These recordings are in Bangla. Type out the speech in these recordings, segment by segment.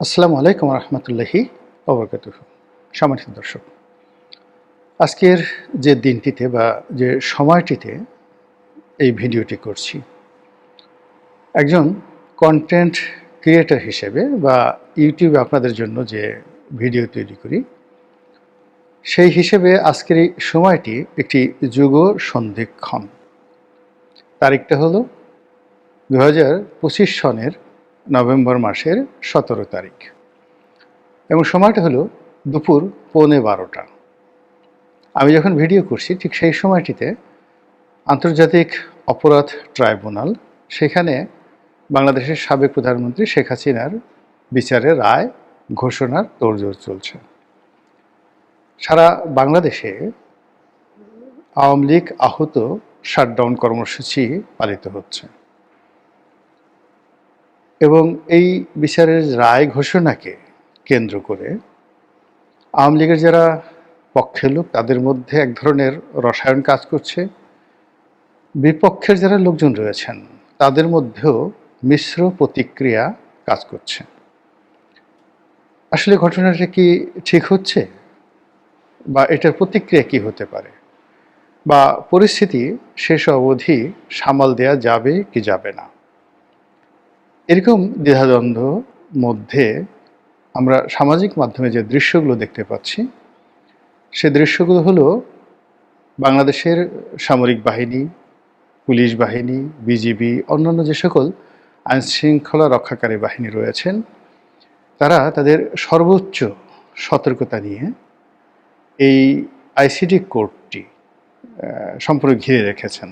আসসালামু আলাইকুম রহমতুল্লাহি অবরকাত সম্মানিত দর্শক, আজকের যে দিনটিতে বা যে সময়টিতে এই ভিডিওটি করছি, একজন কন্টেন্ট ক্রিয়েটার হিসেবে বা ইউটিউবে আপনাদের জন্য যে ভিডিও তৈরি করি, সেই হিসেবে আজকের এই সময়টি একটি যুগ সন্ধিক্ষণ তারিখটা হলো দু হাজার পঁচিশ সনের নভেম্বর মাসের সতেরো তারিখ। এবং সময়টা হলো দুপুর পৌনে বারোটা। আমি যখন ভিডিও করছি, ঠিক সেই সময়টিতে আন্তর্জাতিক অপরাধ ট্রাইব্যুনাল, সেখানে বাংলাদেশের সাবেক প্রধানমন্ত্রী শেখ হাসিনার বিচারের রায় ঘোষণার তোড়জোড় চলছে। সারা বাংলাদেশে আওয়ামী লীগ আহত শাটডাউন কর্মসূচি পালিত হচ্ছে। এবং এই বিচারের রায় ঘোষণাকে কেন্দ্র করে আওয়ামী লীগের যারা পক্ষের লোক, তাদের মধ্যে এক ধরনের রসায়ন কাজ করছে। বিপক্ষের যারা লোকজন রয়েছেন, তাদের মধ্যেও মিশ্র প্রতিক্রিয়া কাজ করছে। আসলে ঘটনাটা কি ঠিক হচ্ছে? বা এটার প্রতিক্রিয়া কি হতে পারে? বা পরিস্থিতি শেষ অবধি সামাল দেয়া যাবে কি যাবে না? এরকম দ্বিধাদ্বন্দ্ব মধ্যে আমরা সামাজিক মাধ্যমে যে দৃশ্যগুলো দেখতে পাচ্ছি, সে দৃশ্যগুলো হলো বাংলাদেশের সামরিক বাহিনী, পুলিশ বাহিনী, বিজিবি, অন্যান্য যে সকল আইনশৃঙ্খলা রক্ষাকারী বাহিনী রয়েছেন, তারা তাদের সর্বোচ্চ সতর্কতা নিয়ে এই আইসিডি কোর্টটি সম্পূর্ণ ঘিরে রেখেছেন।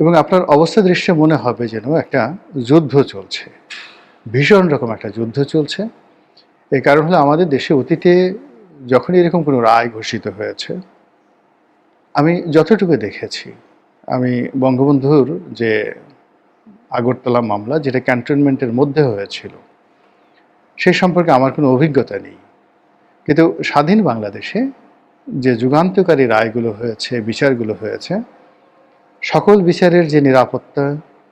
এবং আপনার অবস্থা দৃশ্যে মনে হবে যেন একটা যুদ্ধ চলছে। ভীষণ রকম একটা যুদ্ধ চলছে। এর কারণ হলো আমাদের দেশে অতীতে যখনই এরকম কোনো রায় ঘোষিত হয়েছে, আমি যতটুকু দেখেছি, আমি বঙ্গবন্ধুর যে আগরতলা মামলা, যেটা ক্যান্টনমেন্টের মধ্যে হয়েছিল, সে সম্পর্কে আমার কোনো অভিজ্ঞতা নেই। কিন্তু স্বাধীন বাংলাদেশে যে যুগান্তকারী রায়গুলো হয়েছে, বিচারগুলো হয়েছে সকল বিচারের যে নিরাপত্তা,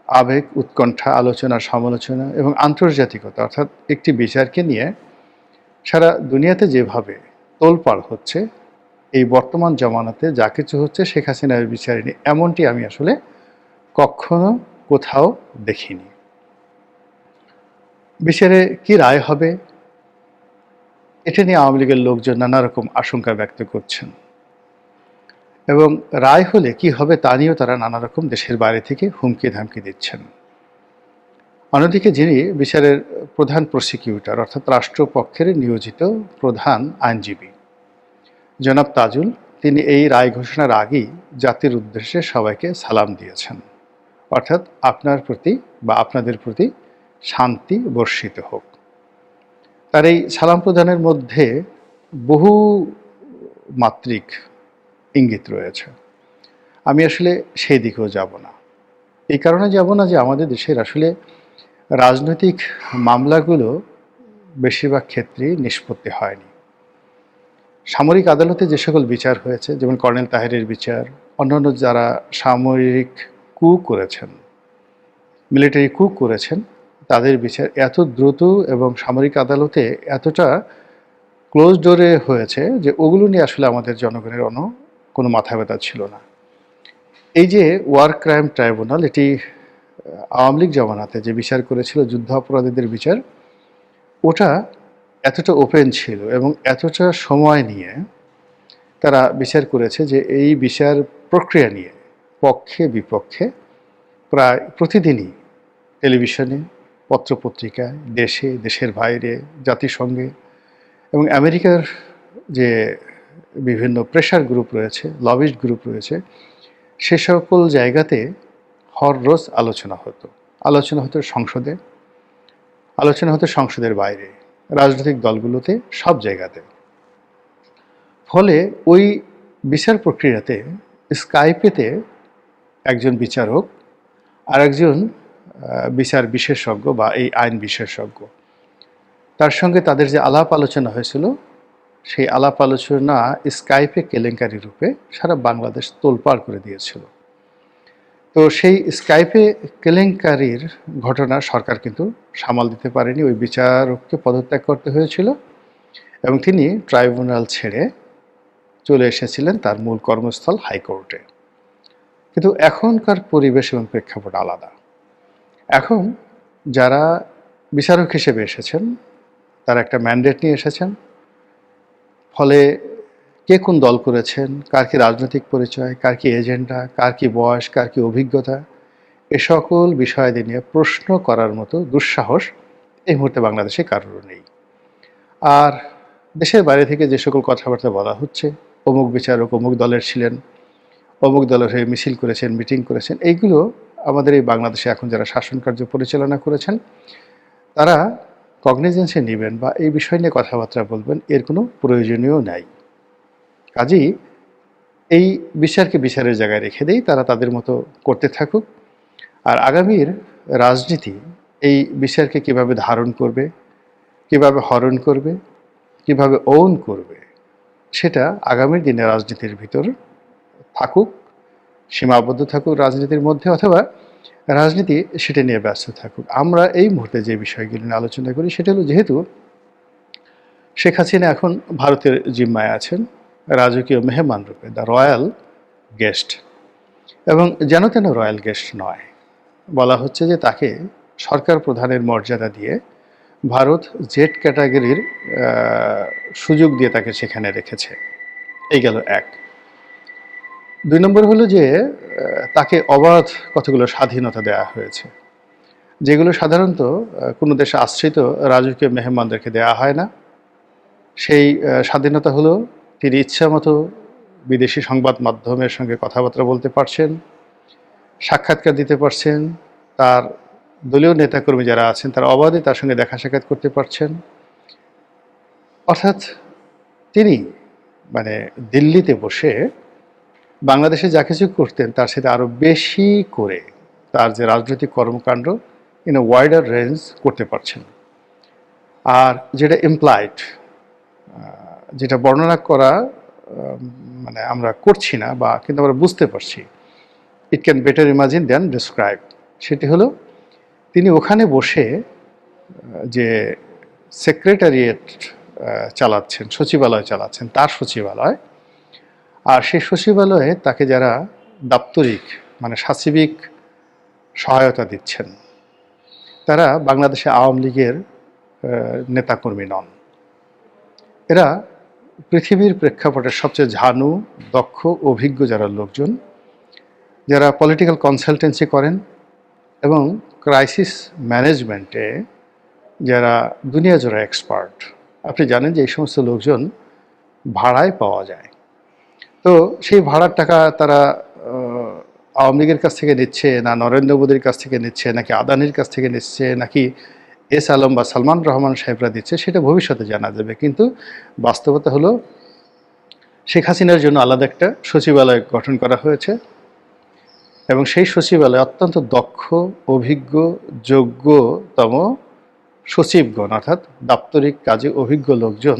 আবেগ, উৎকণ্ঠা, আলোচনা, সমালোচনা এবং আন্তর্জাতিকতা, অর্থাৎ একটি বিচারকে নিয়ে সারা দুনিয়াতে যেভাবে তোলপাড় হচ্ছে, এই বর্তমান জমানাতে যা কিছু হচ্ছে শেখ হাসিনার বিচারে নিয়ে, এমনটি আমি আসলে কখনো কোথাও দেখিনি। বিচারে কি রায় হবে, এটা নিয়ে আওয়ামী লীগের লোকজন নানা রকম আশঙ্কা ব্যক্ত করছেন। এবং রায় হলে কি হবে তা নিয়েও তারা নানা রকম দেশের বাইরে থেকে হুমকি ধামকি দিচ্ছেন। অন্যদিকে যিনি বিচারের প্রধান প্রসিকিউটর অর্থাৎ রাষ্ট্রপক্ষের নিয়োজিত প্রধান আইনজীবী, জনাব তাজুল, তিনি এই রায় ঘোষণার আগেই জাতির উদ্দেশ্যে সবাইকে সালাম দিয়েছেন। অর্থাৎ আপনার প্রতি বা আপনাদের প্রতি শান্তি বর্ষিত হোক। তার এই সালাম প্রদানের মধ্যে বহু মাত্রিক ইঙ্গিত রয়েছে। আমি আসলে সেই দিকেও যাব না। এই কারণে যাব না যে আমাদের দেশের আসলে রাজনৈতিক মামলাগুলো বেশিরভাগ ক্ষেত্রেই নিষ্পত্তি হয়নি। সামরিক আদালতে যে সকল বিচার হয়েছে, যেমন কর্নেল তাহেরের বিচার, অন্যান্য যারা সামরিক কু করেছেন, মিলিটারি কু করেছেন, তাদের বিচার এত দ্রুত এবং সামরিক আদালতে এতটা ক্লোজ ডোরে হয়েছে যে ওগুলো নিয়ে আসলে আমাদের জনগণের অন্য কোনো মাথা ব্যথা ছিল না। এই যে ওয়ার ক্রাইম ট্রাইব্যুনাল, এটি আওয়ামী লীগ জমানাতে যে বিচার করেছিল যুদ্ধ অপরাধীদের বিচার, ওটা এতটা ওপেন ছিল এবং এতটা সময় নিয়ে তারা বিচার করেছে যে এই বিচার প্রক্রিয়া নিয়ে, পক্ষে, বিপক্ষে, প্রায় প্রতিদিনই টেলিভিশনে, পত্রপত্রিকায়, দেশে, দেশের বাইরে, জাতিসংঘে এবং আমেরিকার যে বিভিন্ন প্রেশার গ্রুপ রয়েছে লবিস্ট গ্রুপ রয়েছে, সে সকল জায়গাতে হর রোজ আলোচনা হতো। আলোচনা হতো সংসদে, আলোচনা হতো সংসদের বাইরে, রাজনৈতিক দলগুলোতে, সব জায়গাতে। ফলে ওই বিচার প্রক্রিয়াতে স্কাইপেতে একজন বিচারক আর একজন বিচার বিশেষজ্ঞ বা এই আইন বিশেষজ্ঞ, তার সঙ্গে তাদের যে আলাপ আলোচনা হয়েছিল সেই আলাপ আলোচনা স্কাইপে কেলেঙ্কারি রূপে সারা বাংলাদেশ তোলপাড় করে দিয়েছিল। তো সেই স্কাইপে কেলেঙ্কারির ঘটনা সরকার কিন্তু সামাল দিতে পারেনি। ওই বিচারককে পদত্যাগ করতে হয়েছিল এবং তিনি ট্রাইব্যুনাল ছেড়ে চলে এসেছিলেন তার মূল কর্মস্থল হাইকোর্টে। কিন্তু এখনকার পরিবেশ এবং প্রেক্ষাপট আলাদা। এখন যারা বিচারক হিসেবে এসেছেন, তারা একটা ম্যান্ডেট নিয়ে এসেছেন। ফলে কে কোন দল করেছেন, কার কি রাজনৈতিক পরিচয়, কার কি এজেন্ডা, কার কি বয়স, কার কি অভিজ্ঞতা, এ সকল বিষয়াদি নিয়ে প্রশ্ন করার মতো দুঃসাহস এই মুহূর্তে বাংলাদেশে কারোর নেই। আর দেশের বাইরে থেকে যে সকল কথাবার্তা বলা হচ্ছে, অমুক বিচারক অমুক দলের ছিলেন, অমুক দলের হয়ে মিছিল করেছেন, মিটিং করেছেন, এইগুলো আমাদের এই বাংলাদেশে এখন যারা শাসন কার্য পরিচালনা করেছেন, তারা কগনিজেন্সে নেবেন বা এই বিষয় নিয়ে কথাবার্তা বলবেন, এর কোনো প্রয়োজনীয় নাই। কাজেই এই বিচারকে বিচারের জায়গায় রেখে দেই, তারা তাদের মতো করতে থাকুক। আর আগামীর রাজনীতি এই বিচারকে কীভাবে ধারণ করবে, কীভাবে হরণ করবে, কীভাবে ওন করবে, সেটা আগামীর দিনে রাজনীতির ভিতর থাকুক, সীমাবদ্ধ থাকুক রাজনীতির মধ্যে, অথবা রাজনীতি সেটা নিয়ে ব্যস্ত থাকুক। আমরা এই মুহূর্তে যে বিষয়গুলি নিয়ে আলোচনা করি সেটা হলো যেহেতু শেখ হাসিনা এখন ভারতের জিম্মায় আছেন, রাজকীয় মেহমান রূপে দ্য রয়্যাল গেস্ট এবং যেন তেন রয়্যাল গেস্ট নয়, বলা হচ্ছে যে তাকে সরকার প্রধানের মর্যাদা দিয়ে ভারত জেট ক্যাটাগরির সুযোগ দিয়ে তাকে সেখানে রেখেছে। এই গেল এক। দুই নম্বর হলো যে তাকে অবাধ কতগুলো স্বাধীনতা দেওয়া হয়েছে। যেগুলো সাধারণত কোনো দেশে আশ্রিত রাজকীয় মেহমানদেরকে দেওয়া হয় না। সেই স্বাধীনতা হলো তিনি ইচ্ছা মতো বিদেশি সংবাদ মাধ্যমের সঙ্গে কথাবার্তা বলতে পারছেন, সাক্ষাৎকার দিতে পারছেন, তার দলীয় নেতাকর্মী যারা আছেন, তারা অবাধে তার সঙ্গে দেখা সাক্ষাৎ করতে পারছেন। অর্থাৎ তিনি মানে দিল্লিতে বসে বাংলাদেশে যা কিছু করতেন, তার সাথে আরও বেশি করে তার যে রাজনৈতিক কর্মকাণ্ড ইন এ ওয়াইডার রেঞ্জ করতে পারছেন। আর যেটা এমপ্লয়েড যেটা বর্ণনা করা মানে আমরা করছি না বা কিন্তু আমরা বুঝতে পারছি it can better imagine then describe সেটি হলো, তিনি ওখানে বসে যে সেক্রেটারিয়েট চালাচ্ছেন, সচিবালয় চালাচ্ছেন, তার সচিবালয় আর সেই সচিবালয়ে তাকে যারা দাপ্তরিক মানে সাচিবিক সহায়তা দিচ্ছেন, তারা বাংলাদেশে আওয়ামী লীগের নেতাকর্মী নন। এরা পৃথিবীর প্রেক্ষাপটে সবচেয়ে ঝানু, দক্ষ, অভিজ্ঞ যারা লোকজন, যারা পলিটিক্যাল কনসালটেন্সি করেন এবং ক্রাইসিস ম্যানেজমেন্টে যারা দুনিয়া জোড়া এক্সপার্ট আপনি জানেন যে এই সমস্ত লোকজন ভাড়ায় পাওয়া যায়। তো সেই ভাড়ার টাকা তারা আওয়ামী লীগের কাছ থেকে নিচ্ছে না নরেন্দ্র মোদীর কাছ থেকে নিচ্ছে, নাকি আদানির কাছ থেকে নিচ্ছে, নাকি এস আলম বা সালমান রহমান সাহেবরা দিচ্ছে, সেটা ভবিষ্যতে জানা যাবে। কিন্তু বাস্তবতা হলো, শেখ হাসিনার জন্য আলাদা একটা সচিবালয় গঠন করা হয়েছে এবং সেই সচিবালয়ে অত্যন্ত দক্ষ, অভিজ্ঞ, যোগ্যতম সচিবগণ, অর্থাৎ দাপ্তরিক কাজে অভিজ্ঞ লোকজন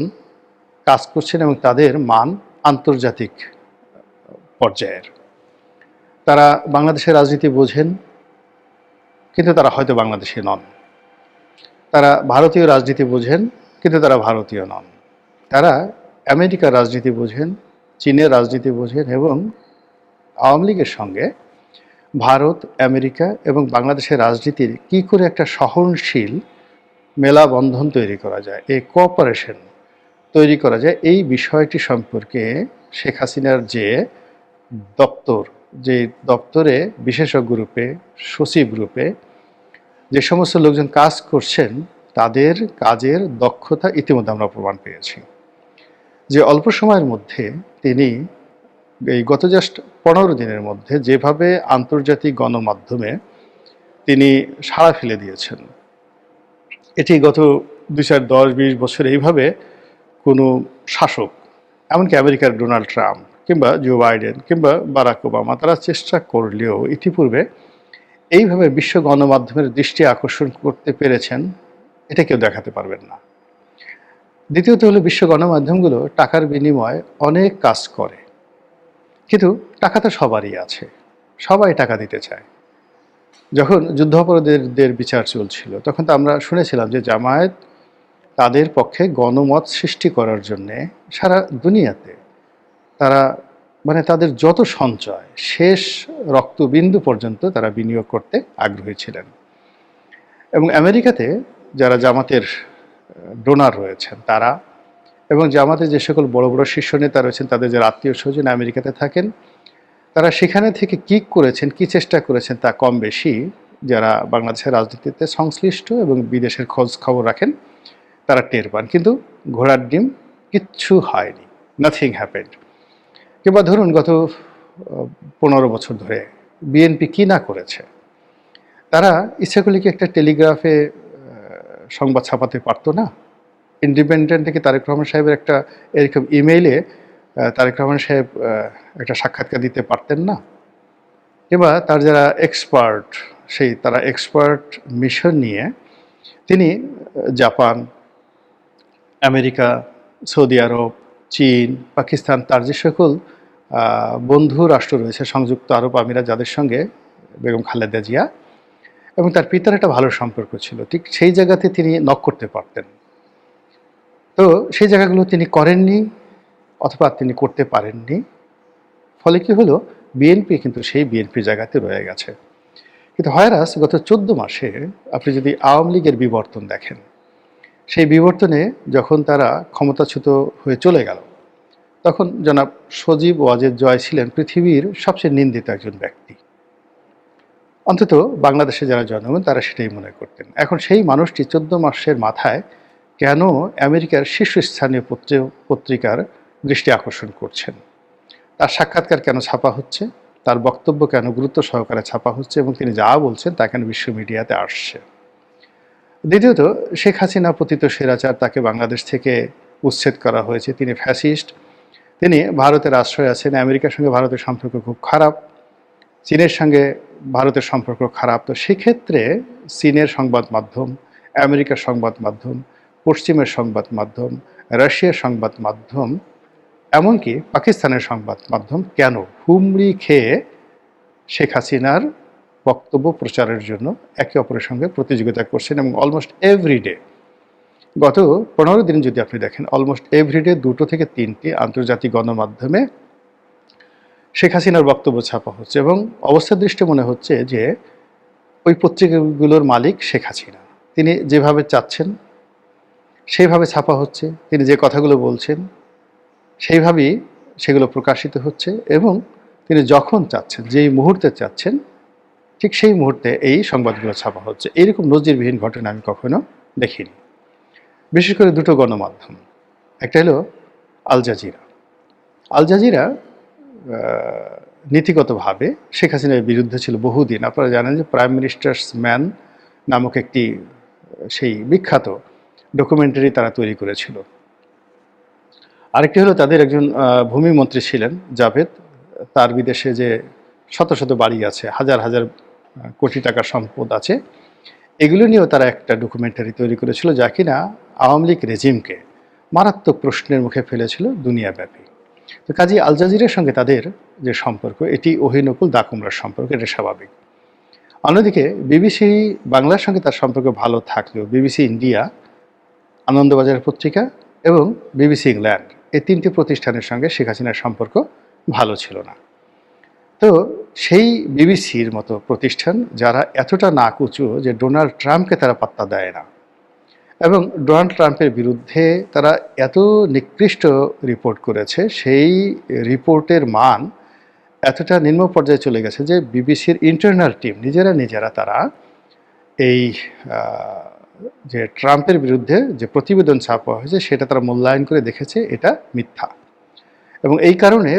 কাজ করছেন এবং তাদের মান আন্তর্জাতিক পর্যায়ের। তারা বাংলাদেশের রাজনীতি বোঝেন, কিন্তু তারা হয়তো বাংলাদেশি নন। তারা ভারতীয় রাজনীতি বোঝেন, কিন্তু তারা ভারতীয় নন। তারা আমেরিকার রাজনীতি বোঝেন, চীনের রাজনীতি বোঝেন এবং আওয়ামী লীগের সঙ্গে ভারত, আমেরিকা এবং বাংলাদেশের রাজনীতির কি করে একটা সহনশীল মেলা বন্ধন তৈরি করা যায়, এই কোঅপারেশন তৈরি করা যায়, এই বিষয়টি সম্পর্কে শেখ হাসিনার যে দপ্তর, যে দপ্তরে বিশেষজ্ঞ রূপে, সচিব রূপে যে সমস্ত লোকজন কাজ করছেন, তাদের কাজের দক্ষতা ইতিমধ্যে আমরা প্রমাণ পেয়েছি। যে অল্প সময়ের মধ্যে তিনি এই গত জাস্ট পনেরো দিনের মধ্যে যেভাবে আন্তর্জাতিক গণমাধ্যমে তিনি সাড়া ফেলে দিয়েছেন। এটি গত দুই চার দশ বিশ বছর এইভাবে কোনো শাসক, এমনকি আমেরিকার ডোনাল্ড ট্রাম্প কিংবা জো বাইডেন কিংবা বারাক ওবামা, তারা চেষ্টা করলেও ইতিপূর্বে এইভাবে বিশ্ব গণমাধ্যমের দৃষ্টি আকর্ষণ করতে পেরেছেন, এটা কেউ দেখাতে পারবেন না। দ্বিতীয়ত হলো বিশ্ব গণমাধ্যমগুলো টাকার বিনিময়ে অনেক কাজ করে, কিন্তু টাকা তো সবারই আছে, সবাই টাকা দিতে চায়। যখন যুদ্ধাপরাধীদের বিচার চলছিল, তখন তো আমরা শুনেছিলাম যে জামায়াত তাদের পক্ষে গণমত সৃষ্টি করার জন্যে সারা দুনিয়াতে তারা মানে তাদের যত সঞ্চয়, শেষ রক্তবিন্দু পর্যন্ত তারা বিনিয়োগ করতে আগ্রহী ছিলেন। এবং আমেরিকাতে যারা জামাতের ডোনার রয়েছেন তারা, এবং জামাতের যে সকল বড় বড় শীর্ষ নেতা রয়েছেন, তাদের যারা আত্মীয় স্বজন আমেরিকাতে থাকেন, তারা সেখানে থেকে কি করেছেন, কি চেষ্টা করেছেন তা কম বেশি যারা বাংলাদেশের রাজনীতিতে সংশ্লিষ্ট এবং বিদেশের খোঁজ খবর রাখেন, তারা টের পান। কিন্তু ঘোড়ার ডিম কিচ্ছু হয়নি। নাথিং হ্যাপেন্ড কিংবা ধরুন গত পনেরো বছর ধরে বিএনপি কি না করেছে, তারা ইচ্ছাগুলিকে একটা টেলিগ্রাফে সংবাদ ছাপাতে পারতো না। ইন্ডিপেন্ডেন্ট থেকে তারেক রহমান সাহেবের একটা এরকম ইমেইলে তারেক রহমান সাহেব একটা সাক্ষাৎকার দিতে পারতেন না। কিংবা তার যারা এক্সপার্ট সেই তারা এক্সপার্ট মিশন নিয়ে তিনি জাপান, আমেরিকা, সৌদি আরব চীন, পাকিস্তান, তার যে সকল বন্ধু রাষ্ট্র রয়েছে, সংযুক্ত আরব আমিরা যাদের সঙ্গে বেগম খালেদা জিয়া এবং তার পিতার একটা ভালো সম্পর্ক ছিল। ঠিক সেই জায়গাতে তিনি নক করতে পারতেন। তো সেই জায়গাগুলো তিনি করেননি অথবা তিনি করতে পারেননি। ফলে কি হলো? বিএনপি কিন্তু সেই বিএনপি জায়গাতে রয়ে গেছে। কিন্তু হয়রাস গত চোদ্দ মাসে আপনি যদি আওয়ামী লীগের বিবর্তন দেখেন সেই বিবর্তনে যখন তারা ক্ষমতাচ্যুত হয়ে চলে গেল, তখন জনাব সজীব ওয়াজেদ জয় ছিলেন পৃথিবীর সবচেয়ে নিন্দিত একজন ব্যক্তি। অন্তত বাংলাদেশে যারা জনগণ তারা সেটাই মনে করতেন। এখন সেই মানুষটি চোদ্দ মাসের মাথায় কেন আমেরিকার শীর্ষস্থানীয় পত্র- পত্রিকার দৃষ্টি আকর্ষণ করছেন? তার সাক্ষাৎকার কেন ছাপা হচ্ছে? তার বক্তব্য কেন গুরুত্ব সহকারে ছাপা হচ্ছে? এবং তিনি যা বলছেন তা কেন বিশ্ব মিডিয়াতে আসছে? দ্বিতীয়ত, শেখ হাসিনা পতিত সেরাচার তাকে বাংলাদেশ থেকে উচ্ছেদ করা হয়েছে। তিনি ফ্যাসিস্ট, তিনি ভারতের আশ্রয় আছেন, আমেরিকার সঙ্গে ভারতের সম্পর্ক খুব খারাপ, চীনের সঙ্গে ভারতের সম্পর্ক খারাপ। তো সেক্ষেত্রে চীনের সংবাদ মাধ্যম, আমেরিকার সংবাদ মাধ্যম, পশ্চিমের সংবাদ মাধ্যম, রাশিয়ার সংবাদ মাধ্যম, এমনকি পাকিস্তানের সংবাদ মাধ্যম কেন হুমড়ি খেয়ে শেখ হাসিনার বক্তব্য প্রচারের জন্য একে অপরের সঙ্গে প্রতিযোগিতা করছেন এবং অলমোস্ট এভরিডে গত পনেরো দিন যদি আপনি দেখেন অলমোস্ট এভরিডে দুটো থেকে তিনটি আন্তর্জাতিক গণমাধ্যমে শেখ হাসিনার বক্তব্য ছাপা হচ্ছে এবং অবস্থার দৃষ্টি মনে হচ্ছে যে ওই পত্রিকাগুলোর মালিক শেখ হাসিনা। তিনি যেভাবে চাচ্ছেন, সেইভাবে ছাপা হচ্ছে, তিনি যে কথাগুলো বলছেন, সেইভাবেই সেগুলো প্রকাশিত হচ্ছে এবং তিনি যখন চাচ্ছেন, যেই মুহূর্তে চাচ্ছেন ঠিক সেই মুহূর্তে এই সংবাদগুলো ছাপা হচ্ছে। এইরকম নজিরবিহীন ঘটনা আমি কখনো দেখিনি। বিশেষ করে দুটো গণমাধ্যম। একটা হলো আল জাজিরা। আল জাজিরা নীতিগতভাবে শেখ হাসিনার বিরুদ্ধে ছিল বহুদিন। আপনারা জানেন যে প্রাইম মিনিস্টার্স ম্যান নামক একটি, সেই বিখ্যাত ডকুমেন্টারি তারা তৈরি করেছিল। আরেকটি হলো তাদের একজন ভূমিমন্ত্রী ছিলেন জাভেদ। তার বিদেশে যে শত শত বাড়ি আছে, হাজার হাজার কোটি টাকার সম্পদ আছে। এগুলো নিয়েও তারা একটা ডকুমেন্টারি তৈরি করেছিল যা কিনা আওয়ামী লীগ রেজিমকে মারাত্মক প্রশ্নের মুখে ফেলেছিল দুনিয়াব্যাপী। তো কাজী আল জাজিরের সঙ্গে তাদের যে সম্পর্ক, এটি ওহিনকুল দাকুমরার সম্পর্ক, এটা স্বাভাবিক। অন্যদিকে বিবিসি বাংলার সঙ্গে তার সম্পর্ক ভালো থাকলেও বিবিসি ইন্ডিয়া, আনন্দবাজার পত্রিকা এবং বিবিসি ইংল্যান্ড, এই তিনটি প্রতিষ্ঠানের সঙ্গে শেখ হাসিনার সম্পর্ক ভালো ছিল না। তো সেই বিবিসির মতো প্রতিষ্ঠান যারা এতটা নাকুচু যে ডোনাল্ড ট্রাম্পকে তারা পাত্তা দেয় না। এবং ডোনাল্ড ট্রাম্পের বিরুদ্ধে তারা এত নিকৃষ্ট রিপোর্ট করেছে, সেই রিপোর্টের মান এতটা নিম্ন পর্যায়ে চলে গেছে যে বিবিসির ইন্টারনাল টিম, নিজেরা নিজেরা তারা এই যে ট্রাম্পের বিরুদ্ধে যে প্রতিবেদন ছাপা হয়েছে সেটা তারা মূল্যায়ন করে দেখেছে, এটা মিথ্যা। এবং এই কারণে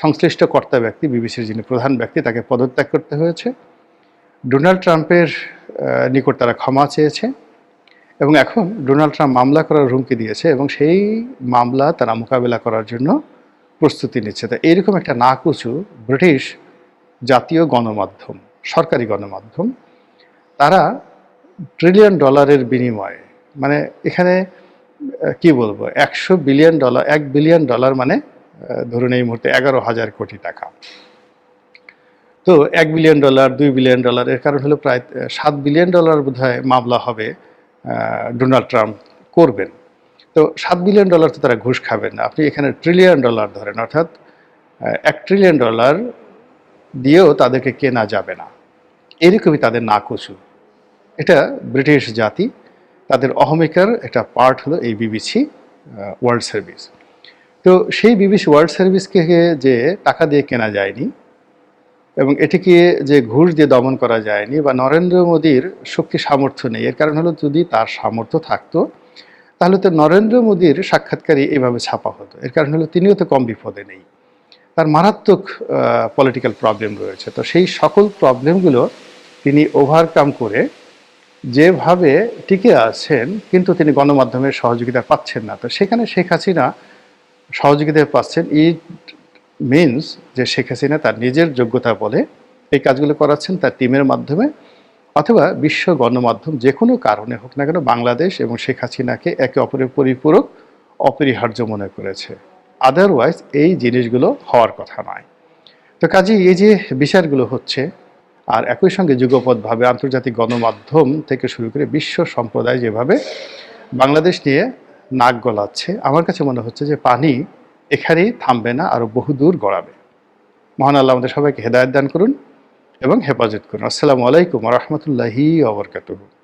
সংশ্লিষ্ট কর্তা ব্যক্তি, বিবিসির যিনি প্রধান ব্যক্তি, তাকে পদত্যাগ করতে হয়েছে। ডোনাল্ড ট্রাম্পের নিকট তারা ক্ষমা চেয়েছে এবং এখন ডোনাল্ড ট্রাম্প মামলা করার হুমকি দিয়েছে এবং সেই মামলা তারা মোকাবেলা করার জন্য প্রস্তুতি নিচ্ছে। তা এইরকম একটা নাকুচু ব্রিটিশ জাতীয় গণমাধ্যম, সরকারি গণমাধ্যম, তারা ট্রিলিয়ন ডলারের বিনিময়ে মানে এখানে কি বলব, একশো বিলিয়ন ডলার এক বিলিয়ন ডলার মানে ধরুন এই মুহূর্তে এগারো হাজার কোটি টাকা। তো এক বিলিয়ন ডলার দুই বিলিয়ন ডলার এর কারণ হলো প্রায় সাত বিলিয়ন ডলার বোধহয় মামলা হবে ডোনাল্ড ট্রাম্প করবেন। তো সাত বিলিয়ন ডলার তো তারা ঘুষ খাবেন না। আপনি এখানে ট্রিলিয়ন ডলার ধরেন, অর্থাৎ এক ট্রিলিয়ন ডলার দিয়েও তাদেরকে কেনা যাবে না। এরকমই তাদের নাকচু। এটা ব্রিটিশ জাতি, তাদের অহমিকার একটা পার্ট হলো এই বিবিসি ওয়ার্ল্ড সার্ভিস তো সেই বিবিসি ওয়ার্ল্ড সার্ভিসকে যে টাকা দিয়ে কেনা যায়নি এবং এটিকে যে ঘুষ দিয়ে দমন করা যায়নি বা নরেন্দ্র মোদীর শক্তি সামর্থ্য নেই, এর কারণ হলো যদি তার সামর্থ্য থাকতো, তাহলে তো নরেন্দ্র মোদীর সাক্ষাৎকারই এভাবে ছাপা হতো। এর কারণ হলো তিনিও তো কম বিপদে নেই। তার মারাত্মক পলিটিক্যাল প্রবলেম রয়েছে। তো সেই সকল প্রবলেমগুলো তিনি ওভারকাম করে যেভাবে টিকে আছেন, কিন্তু তিনি গণমাধ্যমের সহযোগিতা পাচ্ছেন না। তো সেখানে শেখ হাসিনা সহযোগিতা পাচ্ছেন ইট মিনস যে শেখ হাসিনা তার নিজের যোগ্যতা বলে এই কাজগুলো করাচ্ছেন তার টিমের মাধ্যমে অথবা বিশ্ব গণমাধ্যম যে কোনো কারণে হোক না কেন বাংলাদেশ এবং শেখ হাসিনাকে একে অপরের পরিপূরক অপরিহার্য মনে করেছে। আদারওয়াইজ এই জিনিসগুলো হওয়ার কথা নয়। তো কাজে এই যে বিচারগুলো হচ্ছে আর একই সঙ্গে যুগপৎভাবে আন্তর্জাতিক গণমাধ্যম থেকে শুরু করে বিশ্ব সম্প্রদায় যেভাবে বাংলাদেশ নিয়ে নাক গলাচ্ছে। আমার কাছে মনে হচ্ছে যে পানি এখানেই থামবে না আরও বহুদূর গড়াবে। মহান আল্লাহ আমাদের সবাইকে হেদায়ত দান করুন এবং হেফাজত করুন। আসসালামু আলাইকুম রহমতুল্লাহি আবরকাতুহু